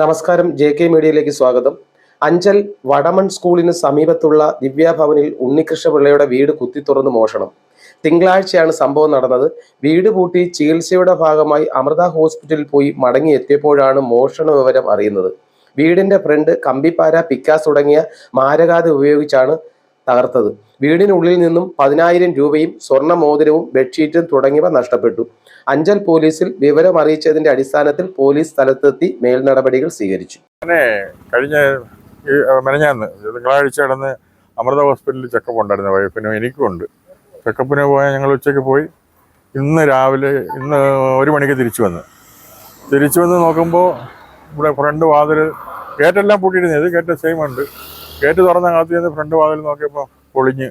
നമസ്കാരം J K മീഡിയയിലേക്ക് സ്വാഗതം. അഞ്ചൽ വടമൺ സ്കൂളിന് സമീപത്തുള്ള ദിവ്യാഭവനിൽ ഉണ്ണികൃഷ്ണപിള്ളയുടെ വീട് കുത്തി കുത്തിത്തുറന്ന് മോഷണം. തിങ്കളാഴ്ചയാണ് സംഭവം നടന്നത്. വീട് പൂട്ടി ചികിത്സയുടെ ഭാഗമായി അമൃത ഹോസ്പിറ്റലിൽ പോയി മടങ്ങിയെത്തിയപ്പോഴാണ് മോഷണ വിവരം അറിയുന്നത്. വീടിന്റെ ഫ്രണ്ട് കമ്പിപ്പാര പിക്കാസ് തുടങ്ങിയ മാരകാതി ഉപയോഗിച്ചാണ് തകർത്തത്. വീടിനുള്ളിൽ നിന്നും പതിനായിരം രൂപയും സ്വർണ മോതിരവും ബെഡ്ഷീറ്റും തുടങ്ങിയവ നഷ്ടപ്പെട്ടു. അഞ്ചൽ പോലീസിൽ വിവരം അറിയിച്ചതിന്റെ അടിസ്ഥാനത്തിൽ പോലീസ് സ്ഥലത്തെത്തി മേൽനടപടികൾ സ്വീകരിച്ചു. കഴിഞ്ഞ മെനഞ്ഞാന്ന് തിങ്കളാഴ്ച കിടന്ന് അമൃത ഹോസ്പിറ്റലിൽ ചെക്കപ്പ് ഉണ്ടായിരുന്നു. വൈഫിനും എനിക്കും ഉണ്ട്. ചെക്കപ്പിന് പോയാൽ ഞങ്ങൾ ഉച്ചയ്ക്ക് പോയി. ഇന്ന് രാവിലെ ഇന്ന് ഒരു മണിക്ക് തിരിച്ചു വന്ന്. തിരിച്ചു വന്ന് നോക്കുമ്പോൾ ഇവിടെ ഫ്രണ്ട് വാതിൽ ഗേറ്റെല്ലാം പൂട്ടിയിരുന്നത് ഗേറ്റ് സെയിം ഉണ്ട്. ഗേറ്റ് തുറന്ന അകത്ത് ചെന്ന് ഫ്രണ്ട് വാതിൽ നോക്കിയപ്പോൾ പൊളിഞ്ഞ്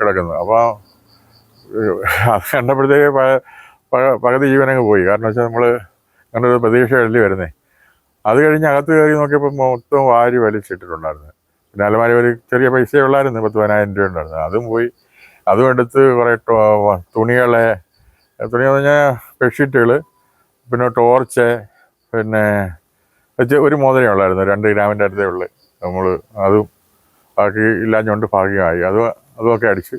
കിടക്കുന്നത് അപ്പോൾ അത് കണ്ടപ്പോഴത്തേക്ക് പകുതി ജീവനങ്ങ് പോയി. കാരണം വെച്ചാൽ നമ്മൾ കണ്ടൊരു പ്രതീക്ഷ എഴുതി വരുന്നേ. അത് കഴിഞ്ഞ് അകത്ത് കയറി നോക്കിയപ്പോൾ മൊത്തം വാരി വലിച്ചിട്ടിട്ടുണ്ടായിരുന്നു. പിന്നെ അലമാരി ഒരു ചെറിയ പൈസ ഉള്ളായിരുന്നു പത്ത് പതിനായിരം രൂപ ഉണ്ടായിരുന്നു. അതും പോയി. അതും എടുത്ത് കുറേ തുണികളെ തുണി പറഞ്ഞാൽ ബെഡ്ഷീറ്റുകൾ പിന്നെ ടോർച്ച് പിന്നെ ഒരു മോതിരേ ഉള്ളായിരുന്നു. രണ്ട് ഗ്രാമിന്റെ അടുത്തേ ഉള്ളു. നമ്മൾ അതും ബാക്കി ഇല്ലാഞ്ഞുകൊണ്ട് ഭാഗ്യമായി അത് അതുമൊക്കെ അടിച്ച്.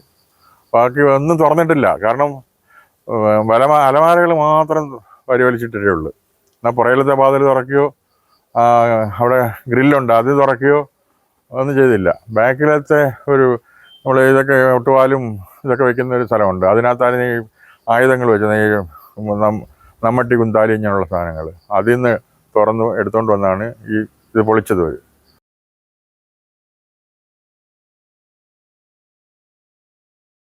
ബാക്കി ഒന്നും തുറന്നിട്ടില്ല. കാരണം വലമാ അലമാരകൾ മാത്രം പരിപാലിച്ചിട്ടേ ഉള്ളൂ. എന്നാൽ പുറകിലത്തെ വാതിൽ തുറക്കുകയോ അവിടെ ഗ്രില്ലുണ്ട് അത് തുറക്കുകയോ ഒന്നും ചെയ്തില്ല. ബാക്കിലത്തെ ഒരു നമ്മൾ ഇതൊക്കെ ഒട്ടുപാലും ഇതൊക്കെ വെക്കുന്ന ഒരു സ്ഥലമുണ്ട്. അതിനകത്താണ് ഈ ആയുധങ്ങൾ വെച്ചത്. ഈ നമ്മട്ടി കുന്താലി ഇങ്ങനെയുള്ള സാധനങ്ങൾ അതിൽ നിന്ന് തുറന്ന് എടുത്തുകൊണ്ട് വന്നാണ് ഈ ഇത് പൊളിച്ചത്